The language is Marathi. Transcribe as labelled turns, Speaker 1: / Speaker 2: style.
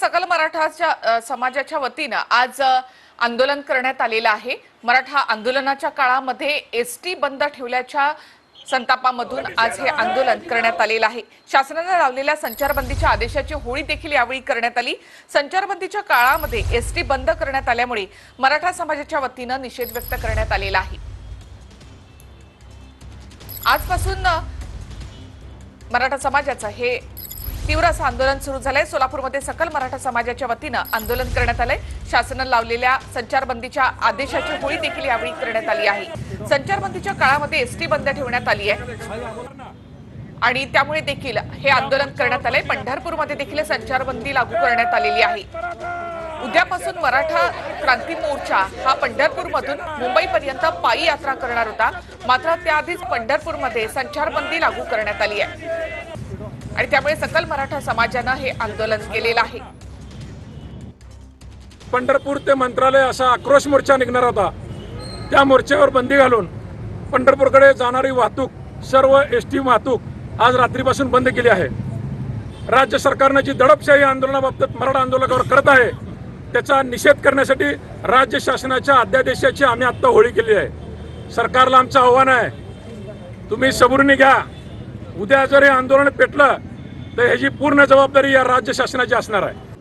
Speaker 1: सकल मराठाच्या समाजाच्या वतीनं आज आंदोलन करण्यात आलेलं आहे. मराठा आंदोलनाच्या काळामध्ये एस टी बंद ठेवल्याच्या संतापामधून आज हे आंदोलन करण्यात आलेलं आहे. शासनाने लावलेल्या संचारबंदीच्या आदेशाची होळी देखील यावेळी करण्यात आली. संचारबंदीच्या काळामध्ये एस टी बंद करण्यात आल्यामुळे मराठा समाजाच्या वतीनं निषेध व्यक्त करण्यात आलेला आहे. आजपासून मराठा समाजाचं हे तीव्र असं आंदोलन सुरू झालंय. सोलापूरमध्ये सकल मराठा समाजाच्या वतीनं आंदोलन करण्यात आलंय. शासनानं लावलेल्या संचारबंदीच्या आदेशाची होळी देखील यावेळी करण्यात आली आहे. संचारबंदीच्या काळामध्ये एसटी बंद ठेवण्यात आली आहे. आणि त्यामुळे देखील हे आंदोलन करण्यात आलंय. पंढरपूरमध्ये देखील संचारबंदी लागू करण्यात आलेली आहे. उद्यापासून मराठा क्रांती मोर्चा हा पंढरपूरमधून मुंबईपर्यंत पायी यात्रा करणार होता. मात्र त्याआधीच पंढरपूरमध्ये संचारबंदी लागू करण्यात आली आहे. आणि त्यामुळे सकल मराठा समाजानं हे आंदोलन केलेलं आहे.
Speaker 2: पंढरपूर ते मंत्रालय असा आक्रोश मोर्चा निघणार होता. त्या मोर्चावर बंदी घालून पंढरपूरकडे जाणारी वाहतूक सर्व एस टी वाहतूक आज रात्रीपासून बंद केली आहे. राज्य सरकारनं जी दडपशाही आंदोलनाबाबत मराठा आंदोलकावर करत आहे त्याचा निषेध करण्यासाठी राज्य शासनाच्या अध्यादेशाची आम्ही आत्ता होळी केली आहे. सरकारला आमचं आव्हान आहे. तुम्ही सबुरीने घ्या. उद्या जर हे आंदोलन पेटलं तर ह्याची पूर्ण जबाबदारी या राज्य शासनाची असणार आहे.